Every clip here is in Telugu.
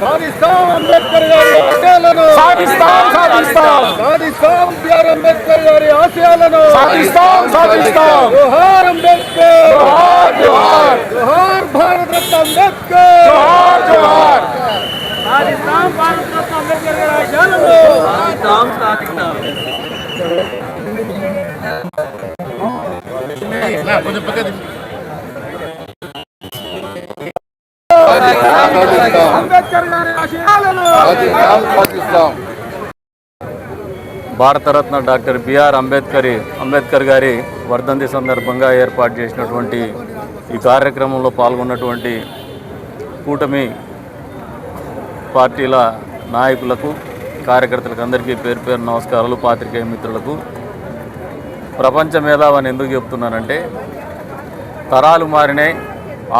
సాధిస్తాం అంబేద్కర్ గారి ఆశయాలను సాధిస్తాం సాధిస్తాం సాధిస్తాం బిఆర్ అంబేద్కర్ గారి ఆశయాలను సాధిస్తాం సాధిస్తాం జోహార్ అంబేద్కర్ జోహార్ జోహార్ జోహార్ భారత రత్న అంబేద్కర్ జోహార్ జోహార్ సాధిస్తాం భారత రత్న అంబేద్కర్ గారి ఆశయాలను అంబేద్కర్ గారి ఆశయాలను Bharat Ratna doctor B R Ambedkar Ambedkar గారి వర్ధంతి సందర్భంగా ఏర్పాటు చేసినటువంటి ఈ కార్యక్రమంలో పాల్గొన్నటువంటి కూటమి పార్టీల నాయకులకు కార్యకర్తలకు అందరికీ పేరు పేరు నమస్కారాలు పాత్రికేయ మిత్రులకు. ప్రపంచ మేధావని ఎందుకు చెప్తున్నానంటే తరాలు మారినాయి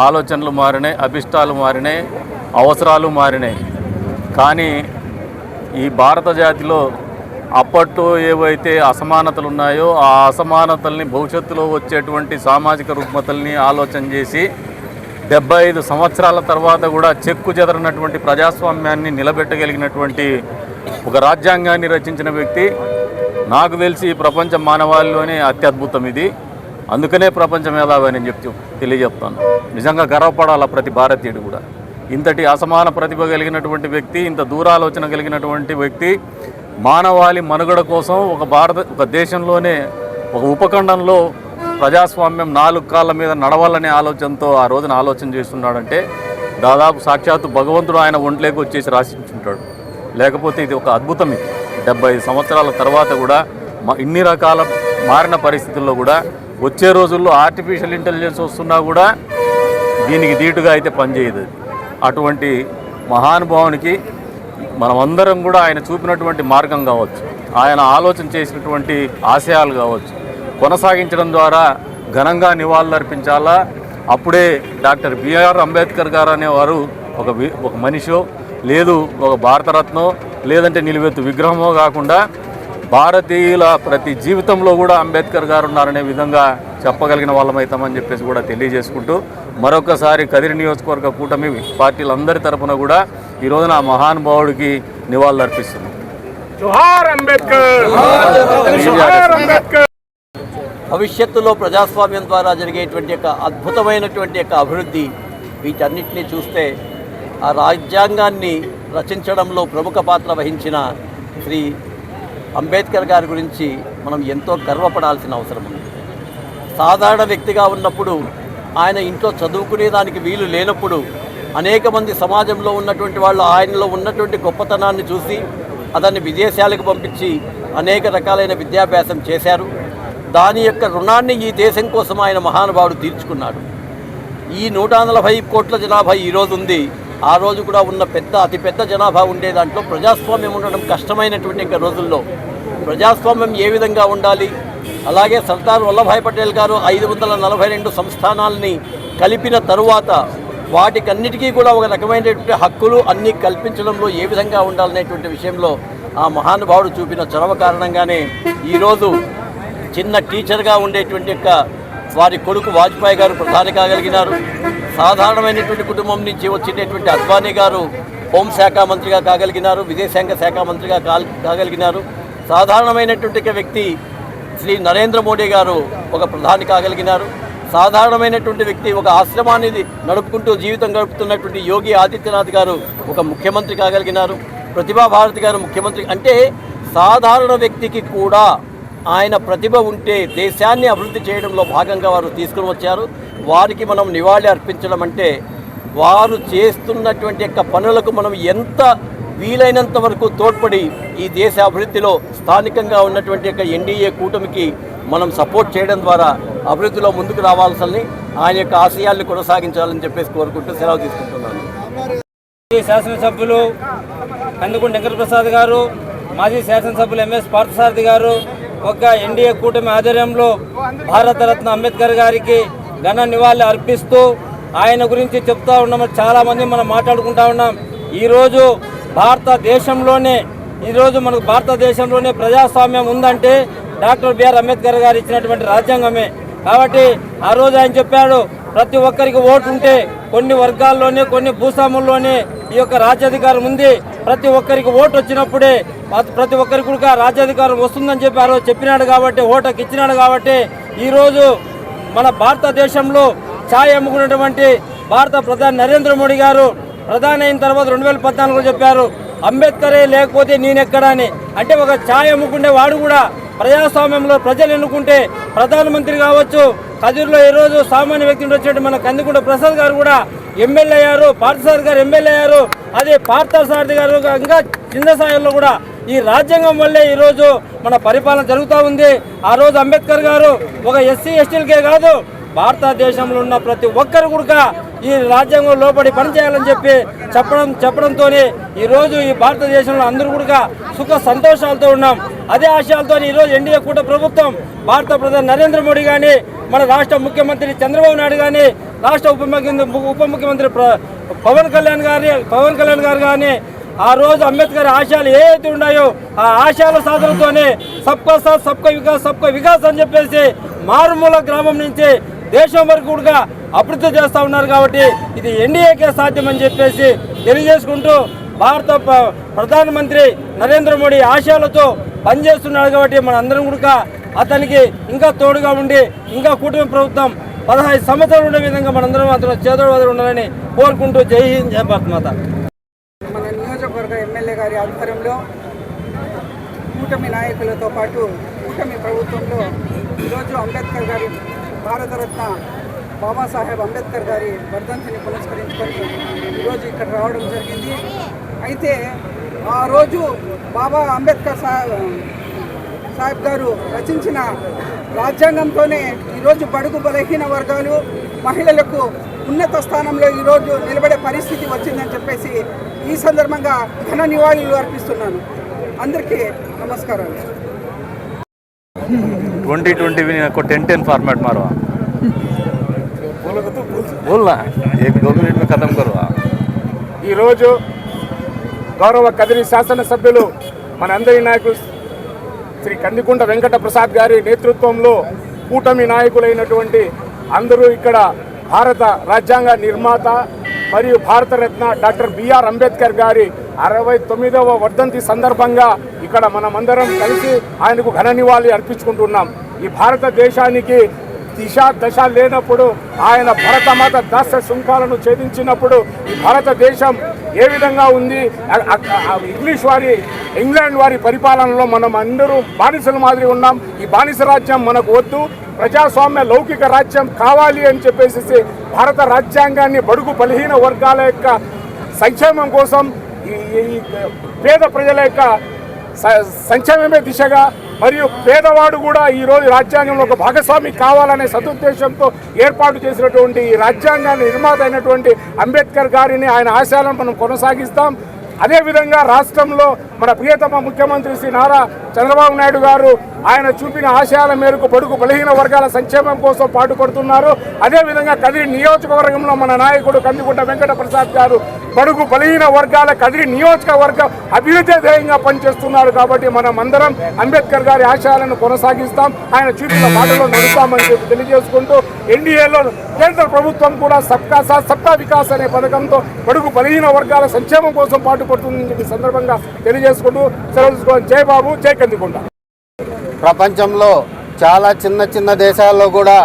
ఆలోచనలు మారినాయి అభిష్టాలు మారినాయి అవసరాలు మారినాయి. కానీ ఈ భారత జాతిలో అప్పట్లో ఏవైతే అసమానతలు ఉన్నాయో ఆ అసమానతల్ని భవిష్యత్తులో వచ్చేటువంటి సామాజిక రుగ్మతల్ని ఆలోచన చేసి డెబ్బై ఐదు సంవత్సరాల తర్వాత కూడా చెక్కు చెదరనటువంటి ప్రజాస్వామ్యాన్ని నిలబెట్టగలిగినటువంటి ఒక రాజ్యాంగాన్ని రచించిన వ్యక్తి. నాకు తెలిసి ఈ ప్రపంచ మానవాళిలోనే అత్యద్భుతం ఇది. అందుకనే ప్రపంచ మేధావి అని చెప్పి తెలియజెప్తాను నిజంగా గర్వపడాల ప్రతి భారతీయుడు కూడా? ఇంతటి అసమాన ప్రతిభ కలిగినటువంటి వ్యక్తి ఇంత దూరాలోచన కలిగినటువంటి వ్యక్తి మానవాళి మనుగడ కోసం ఒక భారత ఒక దేశంలోనే ఒక ఉపఖండంలో ప్రజాస్వామ్యం నాలుగు కాళ్ళ మీద నడవాలనే ఆలోచనతో ఆ రోజున ఆలోచన చేస్తున్నాడంటే దాదాపు సాక్షాత్తు భగవంతుడు ఆయన ఒంట్లోకి వచ్చేసి రాసించుంటాడు. లేకపోతే ఇది ఒక అద్భుతం ఇది. డెబ్బై ఐదు సంవత్సరాల తర్వాత కూడా మ- ఇన్ని రకాల మారిన పరిస్థితుల్లో కూడా వచ్చే రోజుల్లో ఆర్టిఫిషియల్ ఇంటెలిజెన్స్ వస్తున్నా కూడా దీనికి ధీటుగా అయితే పనిచేయదు అటువంటి మహానుభావునికి మనమందరం కూడా ఆయన చూపినటువంటి మార్గం కావచ్చు ఆయన ఆలోచన చేసినటువంటి ఆశయాలు కావచ్చు కొనసాగించడం ద్వారా ఘనంగా నివాళులర్పించాలా? అప్పుడే డాక్టర్ బిఆర్ అంబేద్కర్ గారు అనేవారు ఒక ఒక మనిషో లేదు ఒక భారతరత్నో లేదంటే నిలువెత్తు విగ్రహమో కాకుండా భారతీయుల ప్రతి జీవితంలో కూడా అంబేద్కర్ గారు ఉన్నారనే విధంగా చెప్పగలిగిన వాళ్ళమైతామని చెప్పేసి కూడా తెలియజేసుకుంటూ మరొకసారి కదిరి నియోజకవర్గ కూటమి పార్టీలందరి తరపున కూడా ఈ రోజున ఆ మహానుభావుడికి నివాళులు అర్పిస్తున్నాం జోహార్ అంబేద్కర్! జోహార్ అంబేద్కర్! భవిష్యత్తులో ప్రజాస్వామ్యం ద్వారా జరిగేటువంటి యొక్క అద్భుతమైనటువంటి యొక్క అభివృద్ధి వీటన్నిటిని చూస్తే ఆ రాజ్యాంగాన్ని రచించడంలో ప్రముఖ పాత్ర వహించిన శ్రీ అంబేద్కర్ గారి గురించి మనం ఎంతో గర్వపడాల్సిన అవసరం ఉంది. సాధారణ వ్యక్తిగా ఉన్నప్పుడు ఆయన ఇంట్లో చదువుకునేదానికి వీలు లేనప్పుడు అనేక మంది సమాజంలో ఉన్నటువంటి వాళ్ళు ఆయనలో ఉన్నటువంటి గొప్పతనాన్ని చూసి అతన్ని విదేశాలకు పంపించి అనేక రకాలైన విద్యాభ్యాసం చేశారు. దాని యొక్క రుణాన్ని ఈ దేశం కోసం ఆయన మహానుభావుడు తీర్చుకున్నాడు. ఈ నూట నలభై కోట్ల జనాభా ఈరోజు ఉంది. ఆ రోజు కూడా ఉన్న పెద్ద అతిపెద్ద జనాభా ఉండే దాంట్లో ప్రజాస్వామ్యం ఉండడం కష్టమైనటువంటి ఇంకా రోజుల్లో. ప్రజాస్వామ్యం ఏ విధంగా ఉండాలి? అలాగే సర్దార్ వల్లభాయ్ పటేల్ గారు ఐదు వందల నలభై రెండు సంస్థానాలని కలిపిన తరువాత వాటికన్నిటికీ కూడా ఒక రకమైనటువంటి హక్కులు అన్నీ కల్పించడంలో ఏ విధంగా ఉండాలనేటువంటి విషయంలో ఆ మహానుభావుడు చూపిన చొరవ కారణంగానే ఈరోజు చిన్న టీచర్గా ఉండేటువంటి యొక్క వారి కొడుకు వాజ్పేయి గారు ప్రధాని కాగలిగినారు సాధారణమైనటువంటి కుటుంబం నుంచి వచ్చినటువంటి అద్వానీ గారు హోంశాఖ మంత్రిగా కాగలిగినారు విదేశాంగ శాఖ మంత్రిగా కాల్- కాగలిగినారు. సాధారణమైనటువంటి వ్యక్తి శ్రీ నరేంద్ర మోడీ గారు ఒక ప్రధాని కాగలిగినారు. సాధారణమైనటువంటి వ్యక్తి ఒక ఆశ్రమాన్ని నడుపుకుంటూ జీవితం గడుపుతున్నటువంటి యోగి ఆదిత్యనాథ్ గారు ఒక ముఖ్యమంత్రి కాగలిగినారు. ప్రతిభా భారతి గారు ముఖ్యమంత్రి అంటే సాధారణ వ్యక్తికి కూడా ఆయన ప్రతిభ ఉంటే దేశాన్ని అభివృద్ధి చేయడంలో భాగంగా వారు తీసుకుని వచ్చారు. వారికి మనం నివాళి అర్పించడం అంటే వారు చేస్తున్నటువంటి యొక్క పనులకు మనం ఎంత వీలైనంత వరకు తోడ్పడి ఈ దేశ అభివృద్ధిలో స్థానికంగా ఉన్నటువంటి యొక్క ఎన్డీఏ కూటమికి మనం సపోర్ట్ చేయడం ద్వారా అభివృద్ధిలో ముందుకు రావాల్సింది. ఆయన యొక్క ఆశయాల్ని కొనసాగించాలని చెప్పేసి కోరుకుంటూ సెలవు తీసుకుంటున్నాను. మాజీ శాసనసభ్యులు కందుకుంట వెంకటప్రసాద్ గారు మాజీ శాసనసభ్యులు ఎంఎస్ పార్థసారథి గారు ఒక ఎన్డీఏ కూటమి ఆధ్వర్యంలో భారతరత్న అంబేద్కర్ గారికి ఘన నివాళి అర్పిస్తూ ఆయన గురించి చెప్తా ఉన్నాం. చాలామంది మనం మాట్లాడుకుంటా ఉన్నాం. ఈరోజు భారతదేశంలోనే ఈరోజు మనకు భారతదేశంలోనే ప్రజాస్వామ్యం ఉందంటే డాక్టర్ బిఆర్ అంబేద్కర్ గారు ఇచ్చినటువంటి రాజ్యాంగమే. కాబట్టి ఆ రోజు ఆయన చెప్పాడు ప్రతి ఒక్కరికి ఓటు ఉంటే కొన్ని వర్గాల్లోనే కొన్ని భూస్వాముల్లోనే ఈ యొక్క రాజ్యాధికారం ఉంది. ప్రతి ఒక్కరికి ఓటు వచ్చినప్పుడే ప్రతి- ఒక్కరికి కూడా రాజ్యాధికారం వస్తుందని చెప్పి ఆ రోజు చెప్పినాడు కాబట్టి ఓటుకి ఇచ్చినాడు కాబట్టి ఈరోజు మన భారతదేశంలో ఛాయ్ అమ్ముకున్నటువంటి భారత ప్రధాని నరేంద్ర మోడీ గారు ప్రధాని అయిన తర్వాత రెండు వేల పద్నాలుగులో చెప్పారు అంబేద్కరే లేకపోతే నేనెక్కడా అని అంటే ఒక ఛాయ్ అమ్ముకునే వాడు కూడా ప్రజాస్వామ్యంలో ప్రజలు ఎన్నుకుంటే ప్రధానమంత్రి కావచ్చు కదిరిలో ఈరోజు సామాన్య వ్యక్తి వచ్చినట్టు మన కందికుంట ప్రసాద్ గారు కూడా ఎమ్మెల్యే అయ్యారు పార్థసారథి గారు ఎమ్మెల్యే అయ్యారు అదే పార్థసారథి గారు ఇంకా చిన్న స్థాయిలో కూడా ఈ రాజ్యాంగం వల్లే ఈరోజు మన పరిపాలన జరుగుతూ ఉంది. ఆ రోజు అంబేద్కర్ గారు ఒక ఎస్సీ ఎస్టీలకే కాదు భారతదేశంలో ఉన్న ప్రతి ఒక్కరు కూడా ఈ రాజ్యాంగం లోపడి పనిచేయాలని చెప్పి చెప్పడం చెప్పడంతో ఈరోజు ఈ భారతదేశంలో అందరూ కూడా సుఖ సంతోషాలతో ఉన్నాం. అదే ఆశయాలతో ఈరోజు ఎన్డీఏ కూట ప్రభుత్వం భారత ప్రధాని నరేంద్ర మోడీ కానీ మన రాష్ట్ర ముఖ్యమంత్రి చంద్రబాబు నాయుడు కానీ రాష్ట్ర ఉప ఉప ముఖ్యమంత్రి పవన్ కళ్యాణ్ గారి పవన్ కళ్యాణ్ గారు కానీ ఆ రోజు అంబేద్కర్ ఆశయాలు ఏవైతే ఉన్నాయో ఆ ఆశయాల సాధనతోనే సబ్కా సాత్ సబ్కా వికాస్ సబ్కా వికాస్ అని చెప్పేసి మారుమూల గ్రామం నుంచి దేశం వరకు కూడా అభివృద్ధి చేస్తూ ఉన్నారు కాబట్టి ఇది ఎన్డీఏకే సాధ్యమని చెప్పేసి తెలియజేసుకుంటూ భారత ప్రధానమంత్రి నరేంద్ర మోడీ ఆశయాలతో పనిచేస్తున్నాడు కాబట్టి మన అందరం కూడా అతనికి ఇంకా తోడుగా ఉండి ఇంకా కూటమి ప్రభుత్వం పదహైదు సంవత్సరాలు ఉండే విధంగా మనందరం అతను చేదోడు ఉండాలని కోరుకుంటూ జై హింద్ జై భారత్ మాత. మన నియోజకవర్గ ఎమ్మెల్యే గారి ఆధ్వర్యంలో కూటమి నాయకులతో పాటు కూటమి ప్రభుత్వంలో ఈరోజు అంబేద్కర్ గారి భారతరత్న బాబాసాహెబ్ అంబేద్కర్ గారి వర్ధంతిని పురస్కరించుకొని ఈరోజు ఇక్కడ రావడం జరిగింది. అయితే ఆ రోజు బాబా అంబేద్కర్ సాహెబ్ సాహెబ్ గారు రచించిన రాజ్యాంగంతోనే ఈరోజు బడుగు బలహీన వర్గాలు మహిళలకు ఉన్నత స్థానంలో ఈరోజు నిలబడే పరిస్థితి వచ్చిందని చెప్పేసి ఈ సందర్భంగా ఘన నివాళులు అర్పిస్తున్నాను అందరికీ నమస్కారాలు ट्वेंटी ट्वेंटी भी को टेन टेन फॉर्मेट मारो बोलना एक दो मिनट में खत्म करो ఈరోజు గౌరవ కదిరి శాసనసభ్యులు మనందరి నాయకులు శ్రీ కందికుంట వెంకట ప్రసాద్ గారి నేతృత్వంలో కూటమి నాయకులైనటువంటి అందరూ ఇక్కడ భారత రాజ్యాంగ నిర్మాత మరియు భారతరత్న డాక్టర్ బిఆర్ అంబేద్కర్ గారి అరవై తొమ్మిదవ వర్ధంతి సందర్భంగా ఇక్కడ మనమందరం కలిసి ఆయనకు ఘన నివాళి అర్పించుకుంటున్నాం. ఈ భారతదేశానికి దిశ దశ లేనప్పుడు ఆయన భరతమాత దశ శృంఖాలను ఛేదించినప్పుడు ఈ భారతదేశం ఏ విధంగా ఉంది? ఇంగ్లీష్ వారి ఇంగ్లాండ్ వారి పరిపాలనలో మనం అందరూ బానిసల మాదిరి ఉన్నాం. ఈ బానిస రాజ్యం మనకు వద్దు. ప్రజాస్వామ్య లౌకిక రాజ్యం కావాలి అని చెప్పేసి భారత రాజ్యాంగాన్ని బడుగు బలహీన వర్గాల యొక్క సంక్షేమం కోసం ఈ ఈ పేద ప్రజల యొక్క స- సంక్షేమమే దిశగా మరియు పేదవాడు కూడా ఈ రోజు రాజ్యాంగంలో ఒక భాగస్వామి కావాలనే సదుద్దేశంతో ఏర్పాటు చేసినటువంటి ఈ రాజ్యాంగాన్ని నిర్మాత అయినటువంటి అంబేద్కర్ గారిని ఆయన ఆశయాలను మనం కొనసాగిస్తాం. అదేవిధంగా రాష్ట్రంలో మన ప్రియతమ ముఖ్యమంత్రి శ్రీ నారా చంద్రబాబు నాయుడు గారు ఆయన చూపిన ఆశయాల మేరకు పడుకు బలహీన వర్గాల సంక్షేమం కోసం పాటుపడుతున్నారు. అదేవిధంగా కదిరి నియోజకవర్గంలో మన నాయకుడు కందిగుంట వెంకట ప్రసాద్ గారు బడుగు బలహీన వర్గాల కదిరి నియోజకవర్గం అభివృద్ధి ధ్యేయంగా పనిచేస్తున్నారు కాబట్టి మనం అందరం అంబేద్కర్ గారి ఆశయాలను కొనసాగిస్తాం. ఆయన చూపిన మాటలో నడుస్తామని చెప్పి తెలియజేసుకుంటూ ఎన్డీఏలో కేంద్ర ప్రభుత్వం కూడా సబ్కా సాత్ సబ్కా వికాస్ అనే పథకంతో బడుగు బలహీన వర్గాల సంక్షేమం కోసం పాటుపడుతుందని చెప్పి సందర్భంగా తెలియజేసుకుంటూ సెలవు తీసుకోవాలి. జై బాబు జై ప్రపంచంలో చాలా చిన్న చిన్న దేశాల్లో కూడా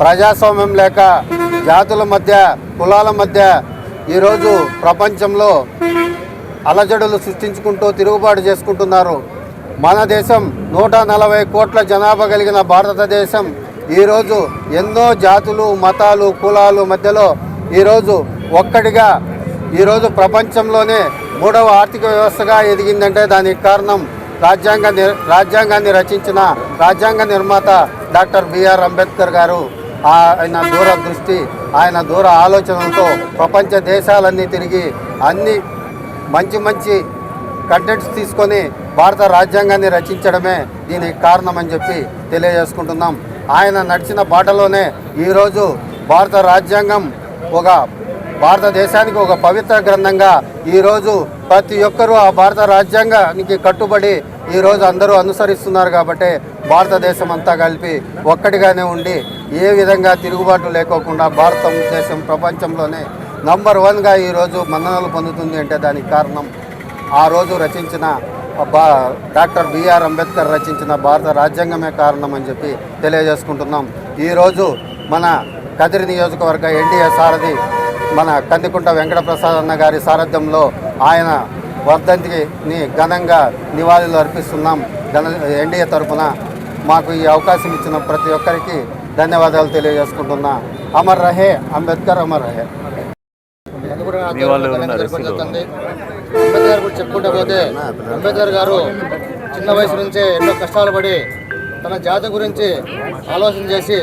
ప్రజాస్వామ్యం లేక జాతుల మధ్య కులాల మధ్య ఈరోజు ప్రపంచంలో అలజడులు సృష్టించుకుంటూ తిరుగుబాటు చేసుకుంటున్నారు. మన దేశం నూట నలభై కోట్ల జనాభా కలిగిన భారతదేశం. ఈరోజు ఎన్నో జాతులు మతాలు కులాలు మధ్యలో ఈరోజు ఒక్కటిగా ఈరోజు ప్రపంచంలోనే మూడవ ఆర్థిక వ్యవస్థగా ఎదిగిందంటే దానికి కారణం రాజ్యాంగ రాజ్యాంగాన్ని రచించిన రాజ్యాంగ నిర్మాత డాక్టర్ బిఆర్ అంబేద్కర్ గారు. ఆయన దూర దృష్టి ఆయన దూర ఆలోచనలతో ప్రపంచ దేశాలన్నీ తిరిగి అన్ని మంచి మంచి కంటెంట్స్ తీసుకొని భారత రాజ్యాంగాన్ని రచించడమే దీనికి కారణమని చెప్పి తెలియజేసుకుంటున్నాం. ఆయన నడిచిన బాటలోనే ఈరోజు భారత రాజ్యాంగం ఒక భారతదేశానికి ఒక పవిత్ర గ్రంథంగా ఈరోజు ప్రతి ఒక్కరూ ఆ భారత రాజ్యాంగానికి కట్టుబడి ఈరోజు అందరూ అనుసరిస్తున్నారు కాబట్టి భారతదేశం అంతా కలిపి ఒక్కటిగానే ఉండి ఏ విధంగా తిరుగుబాటు లేకోకుండా భారతదేశం ప్రపంచంలోనే నంబర్ వన్గా ఈరోజు మన్ననలు పొందుతుంది అంటే దానికి కారణం ఆ రోజు రచించిన బా డాక్టర్ బిఆర్ అంబేద్కర్ రచించిన భారత రాజ్యాంగమే కారణం అని చెప్పి తెలియజేసుకుంటున్నాం. ఈరోజు మన కదిరి నియోజకవర్గ ఎన్డీఏ సారథి మన కందికుంట వెంకటప్రసాద్ అన్న గారి సారథ్యంలో ఆయన వర్ధంతిని ఘనంగా నివాళులు అర్పిస్తున్నాం. ఘన ఎన్డీఏ తరఫున మాకు ఈ అవకాశం ఇచ్చిన ప్రతి ఒక్కరికి ధన్యవాదాలు తెలియజేసుకుంటున్నా అమర్ రహే అంబేద్కర్ అమర్ రహే. అంబేద్కర్ గురించి చెప్పుకుంటూ పోతే అంబేద్కర్ గారు చిన్న వయసు నుంచే ఎన్నో కష్టాలు పడి తన జాతి గురించి ఆలోచన చేసి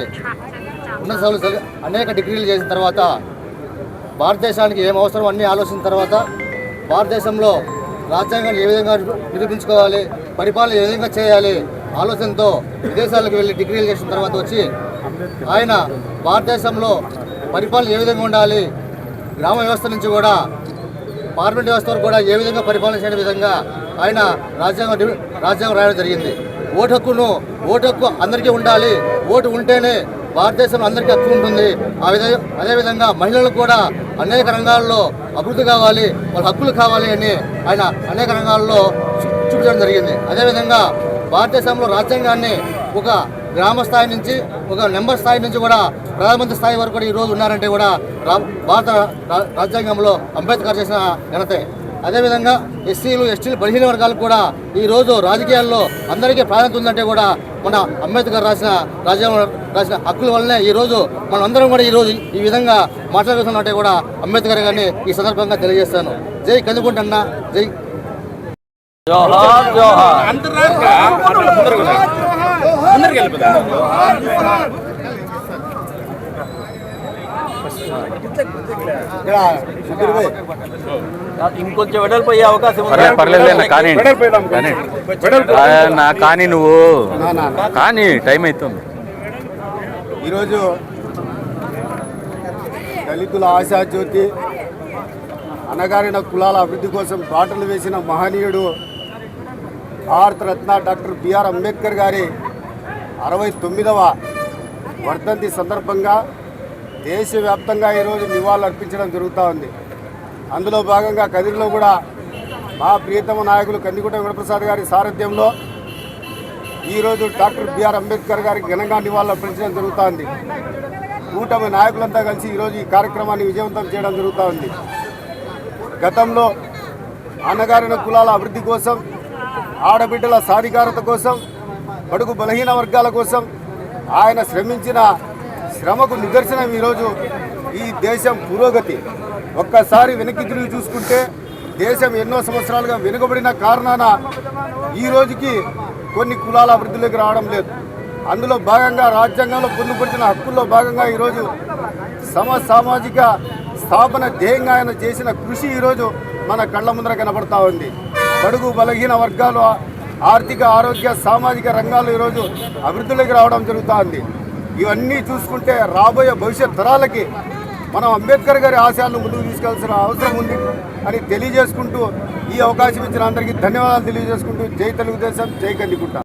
చదువులు చదివి అనేక డిగ్రీలు చేసిన తర్వాత భారతదేశానికి ఏం అవసరం అన్నీ ఆలోచించిన తర్వాత భారతదేశంలో రాజ్యాంగాన్ని ఏ విధంగా నిరూపించుకోవాలి పరిపాలన ఏ విధంగా చేయాలి ఆలోచనతో విదేశాలకు వెళ్ళి డిగ్రీలు చేసిన తర్వాత వచ్చి ఆయన భారతదేశంలో పరిపాలన ఏ విధంగా ఉండాలి? గ్రామ వ్యవస్థ నుంచి కూడా పార్లమెంట్ వ్యవస్థ వరకు కూడా ఏ విధంగా పరిపాలన చేయని విధంగా ఆయన రాజ్యాంగం రాజ్యాంగం రాయడం జరిగింది. ఓటు హక్కును ఓటు హక్కు అందరికీ ఉండాలి. ఓటు ఉంటేనే భారతదేశంలో అందరికీ హక్కు ఉంటుంది. ఆ విధంగా అదేవిధంగా మహిళలకు కూడా అనేక రంగాల్లో అభివృద్ధి కావాలి వాళ్ళ హక్కులు కావాలి అని ఆయన అనేక రంగాల్లో చూపించడం జరిగింది. అదేవిధంగా భారతదేశంలో రాజ్యాంగాన్ని ఒక గ్రామ స్థాయి నుంచి ఒక నెంబర్ స్థాయి నుంచి కూడా ప్రధానమంత్రి స్థాయి వరకు కూడా ఈ రోజు ఉన్నారంటే కూడా రా- భారత రా- రాజ్యాంగంలో అంబేద్కర్ చేసిన ఘనతే. అదేవిధంగా ఎస్సీలు ఎస్టీలు బలహీన వర్గాలకు కూడా ఈ రోజు రాజకీయాల్లో అందరికీ ప్రాధాన్యత ఉందంటే కూడా మన అంబేద్కర్ రాసిన రాజ్యాంగం రాసిన హక్కుల వల్లనే ఈ రోజు మనం అందరం కూడా ఈ రోజు ఈ విధంగా మాట్లాడుతున్నట్టే కూడా అంబేద్కర్ గారిని ఈ సందర్భంగా తెలియజేస్తాను. జై కందుకుంటన్న జై. జోహార్ జోహార్. ఇంకొంచెం వెడల్పు అయ్యే అవకాశం పర్లేదు కానీ నా కానీ నువ్వు కానీ టైం అవుతుంది. ఈరోజు దళితుల ఆశాజ్యోతి అనగారిన కులాల అభివృద్ధి కోసం బాటలు వేసిన మహనీయుడు భారతరత్న డాక్టర్ బిఆర్ అంబేద్కర్ గారి అరవై తొమ్మిదవ వర్ధంతి సందర్భంగా దేశవ్యాప్తంగా ఈరోజు నివాళులు అర్పించడం జరుగుతూ ఉంది. అందులో భాగంగా కదిరిలో కూడా మా ప్రియతమ నాయకులు కందికుంట వెంకటప్రసాద్ గారి సారథ్యంలో ఈరోజు డాక్టర్ బిఆర్ అంబేద్కర్ గారికి ఘనంగా నివాళులు అర్పించడం జరుగుతోంది కూటమి నాయకులంతా కలిసి ఈరోజు ఈ కార్యక్రమాన్ని విజయవంతం చేయడం జరుగుతూ ఉంది. గతంలో అన్నగారిన కులాల అభివృద్ధి కోసం ఆడబిడ్డల సాధికారత కోసం బడుగు బలహీన వర్గాల కోసం ఆయన శ్రమించిన శ్రమకు నిదర్శనం ఈరోజు ఈ దేశం పురోగతి. ఒక్కసారి వెనక్కి తిరిగి చూసుకుంటే దేశం ఎన్నో సంవత్సరాలుగా వెనుకబడిన కారణాన ఈ రోజుకి కొన్ని కులాల అభివృద్ధిలోకి రావడం లేదు. అందులో భాగంగా రాజ్యాంగంలో పొందుపరిచిన హక్కుల్లో భాగంగా ఈరోజు సమ సామాజిక స్థాపన ధ్యేయంగా ఆయన చేసిన కృషి ఈరోజు మన కళ్ళ ముందర కనబడతా ఉంది. బడుగు బలహీన వర్గాలు ఆర్థిక ఆరోగ్య సామాజిక రంగాలు ఈరోజు అభివృద్ధిలోకి రావడం జరుగుతుంది. ఇవన్నీ చూసుకుంటే రాబోయే భవిష్యత్ తరాలకి మనం అంబేద్కర్ గారి ఆశయాలను ముందుకు తీసుకెళ్ళాల్సిన అవసరం ఉంది అని తెలియజేసుకుంటూ ఈ అవకాశం ఇచ్చిన అందరికీ ధన్యవాదాలు తెలియజేసుకుంటూ జై తెలుగుదేశం జై కందికుంట